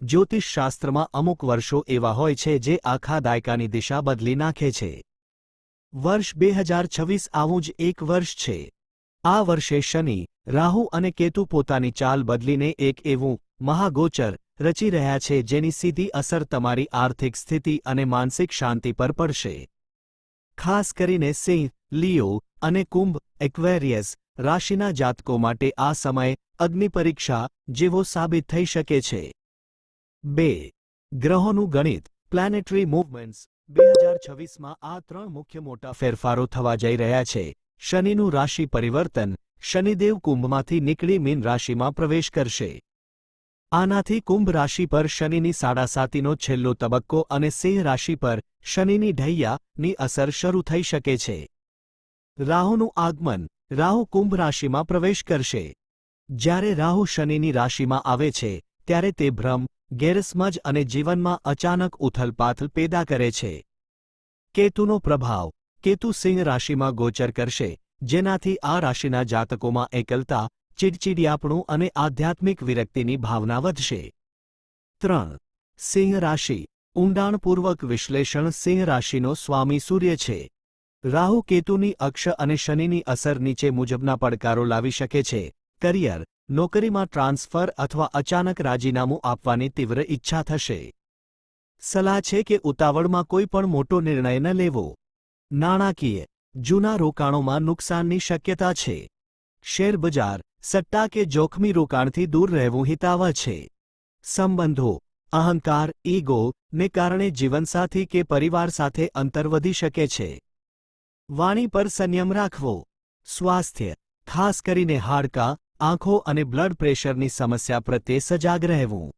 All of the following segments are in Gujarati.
જ્યોતિષશાસ્ત્રમાં અમુક વર્ષો એવા હોય છે જે આખા દાયકાની દિશા બદલી નાખે છે. વર્ષ બે હજાર છવ્વીસ આવું જ એક વર્ષ છે. આ વર્ષે શનિ, રાહુ અને કેતુ પોતાની ચાલ બદલીને એક એવું મહાગોચર રચી રહ્યા છે જેની સીધી અસર તમારી આર્થિક સ્થિતિ અને માનસિક શાંતિ પર પડશે. ખાસ કરીને સિંહ, લિયો અને કુંભ, એક્વેરિયસ રાશિના જાતકો માટે આ સમય અગ્નિપરીક્ષા જેવો સાબિત થઈ શકે છે. બે. ગ્રહોનું ગણિત. પ્લાનેટરી મૂવમેન્ટ્સ બે હજાર છવ્વીસમાં આ ત્રણ મુખ્ય મોટા ફેરફારો થવા જઈ રહ્યા છે. શનિનું રાશિ પરિવર્તન. શનિદેવ કુંભમાંથી નીકળી મીન રાશિમાં પ્રવેશ કરશે. આનાથી કુંભ રાશિ પર શનિની સાડાસાતીનો છેલ્લો તબક્કો અને સિંહ રાશિ પર શનિની ઢૈયાની અસર શરૂ થઈ શકે છે. રાહુનું આગમન. રાહુ કુંભ રાશિમાં પ્રવેશ કરશે. જ્યારે રાહુ શનિની રાશિમાં આવે છે ત્યારે તે ભ્રમ, ગેરસમજ અને જીવનમાં અચાનક ઉથલપાથલ પેદા કરે છે. કેતુનો પ્રભાવ, કેતુ સિંહ રાશિમાં ગોચર કરશે, જેનાથી આ રાશિના જાતકોમાં એકલતા, ચીડચીડિયાપણું અને આધ્યાત્મિક વિરક્તિની ભાવના વધશે. ત્રણ, સિંહ રાશિ, ઊંડાણપૂર્વક વિશ્લેષણ સિંહ રાશિનો સ્વામી સૂર્ય છે. રાહુ કેતુની અક્ષ અને શનિની અસર નીચે મુજબના પડકારો લાવી શકે છે. કરિયર નોકરીમાં ટ્રાન્સફર અથવા અચાનક રાજીનામું આપવાની તીવ્ર ઈચ્છા થશે. સલાહ છે કે ઉતાવળમાં કોઈ પણ મોટો નિર્ણય ન લેવો. નાણાકીય, જૂના રોકાણોમાં નુકસાનની શક્યતા છે. શેરબજાર સટ્ટા કે જોખમી રોકાણથી દૂર રહેવું હિતાવહ છે. સંબંધો, અહંકાર, ઈગો, ને કારણે જીવનસાથી કે પરિવાર સાથે અંતર વધી શકે છે. વાણી પર સંયમ રાખવો. સ્વાસ્થ્ય, ખાસ કરીને હાડકાં આંખો અને બ્લડ પ્રેશરની સમસ્યા પ્રત્યે સજાગ રહેવું.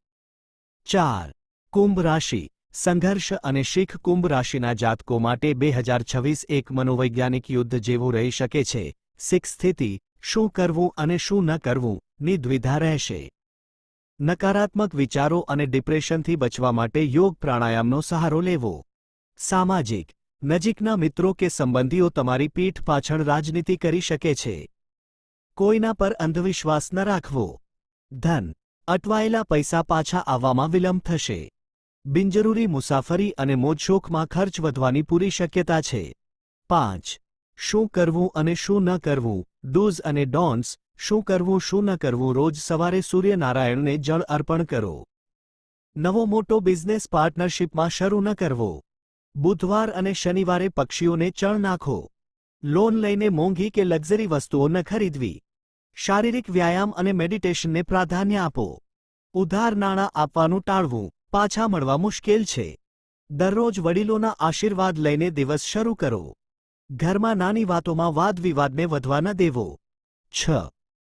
ચાર, કુંભ રાશિ, સંઘર્ષ અને શીખ કુંભ રાશિના જાતકો માટે બે હજાર છવ્વીસ એક મનોવૈજ્ઞાનિક યુદ્ધ જેવું રહી શકે છે. શીખ સ્થિતિ, શું કરવું અને શું ન કરવું, ની દ્વિધા રહેશે. નકારાત્મક વિચારો અને ડિપ્રેશનથી બચવા માટે યોગ પ્રાણાયામનો સહારો લેવો. સામાજિક, નજીકના મિત્રો કે સંબંધીઓ તમારી પીઠ પાછળ રાજનીતિ કરી શકે છે. કોઈના પર અંધવિશ્વાસ ન રાખવો. ધન. અટવાયેલા પૈસા પાછા આવવામાં વિલંબ થશે. બિનજરૂરી મુસાફરી અને મોજશોખમાં ખર્ચ વધવાની પૂરી શક્યતા છે. પાંચ. શું કરવું અને શું ન કરવું? ડૂઝ અને ડોન્સ. શું કરવું, શું ન કરવું? રોજ સવારે સૂર્યનારાયણને જળ અર્પણ કરો. નવો મોટો બિઝનેસ પાર્ટનરશિપમાં શરૂ ન કરવો. બુધવાર અને શનિવારે પક્ષીઓને ચણ નાખો. લોન લઈને મોંઘી કે લક્ઝરી વસ્તુઓ ન ખરીદવી. શારીરિક વ્યાયામ અને મેડિટેશનને પ્રાધાન્ય આપો. ઉધાર નાણાં આપવાનું ટાળવું પાછા મળવા મુશ્કેલ છે. દરરોજ વડીલોના આશીર્વાદ લઈને દિવસ શરૂ કરો. ઘરમાં નાની વાતોમાં વાદવિવાદને વધવા ન દેવો. છ.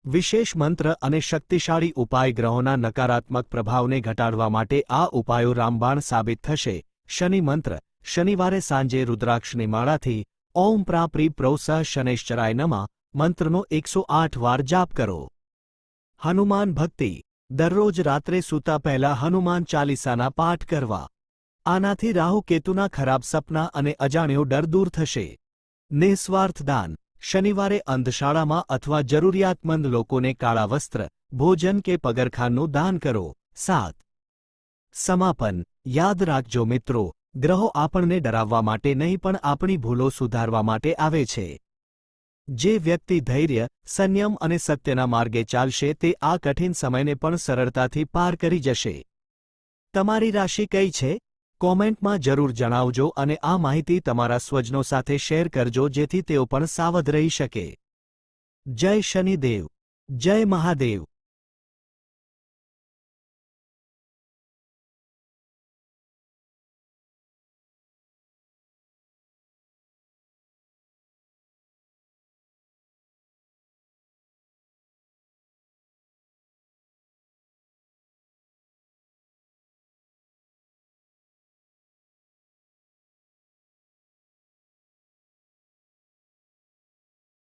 વિશેષ મંત્ર અને શક્તિશાળી ઉપાય ગ્રહોના નકારાત્મક પ્રભાવને ઘટાડવા માટે આ ઉપાયો રામબાણ સાબિત થશે. શનિ મંત્ર, શનિવારે સાંજે રુદ્રાક્ષની માળાથી, ઓમ પ્રાપ્રી પ્રોસઃ શનૈશ્ચરાય નમઃ મંત્રનો એકસો આઠ વાર જાપ કરો. હનુમાન ભક્તિ. દરરોજ રાત્રે સૂતા પહેલા હનુમાન ચાલીસાના પાઠ કરવા. આનાથી રાહુ કેતુના ખરાબ સપના અને અજાણ્યો ડર દૂર થશે. નિઃસ્વાર્થ દાન. શનિવારે અંધશાળામાં અથવા જરૂરિયાતમંદ લોકોને કાળા વસ્ત્ર, ભોજન કે પગરખાનનું દાન કરો. સાત. સમાપન. યાદ રાખજો મિત્રો, ગ્રહો આપણને ડરાવવા માટે નહીં પણ આપણી ભૂલો સુધારવા માટે આવે છે. જે વ્યક્તિ ધૈર્ય, સંયમ અને સત્યના માર્ગે ચાલશે તે આ કઠિન સમયને પણ સરળતાથી પાર કરી જશે. તમારી રાશિ કઈ છે? કોમેન્ટમાં જરૂર જણાવજો અને આ માહિતી તમારા સ્વજનો સાથે શેર કરજો જેથી તેઓ પણ સાવધ રહી શકે. જય શનિદેવ. જય મહાદેવ.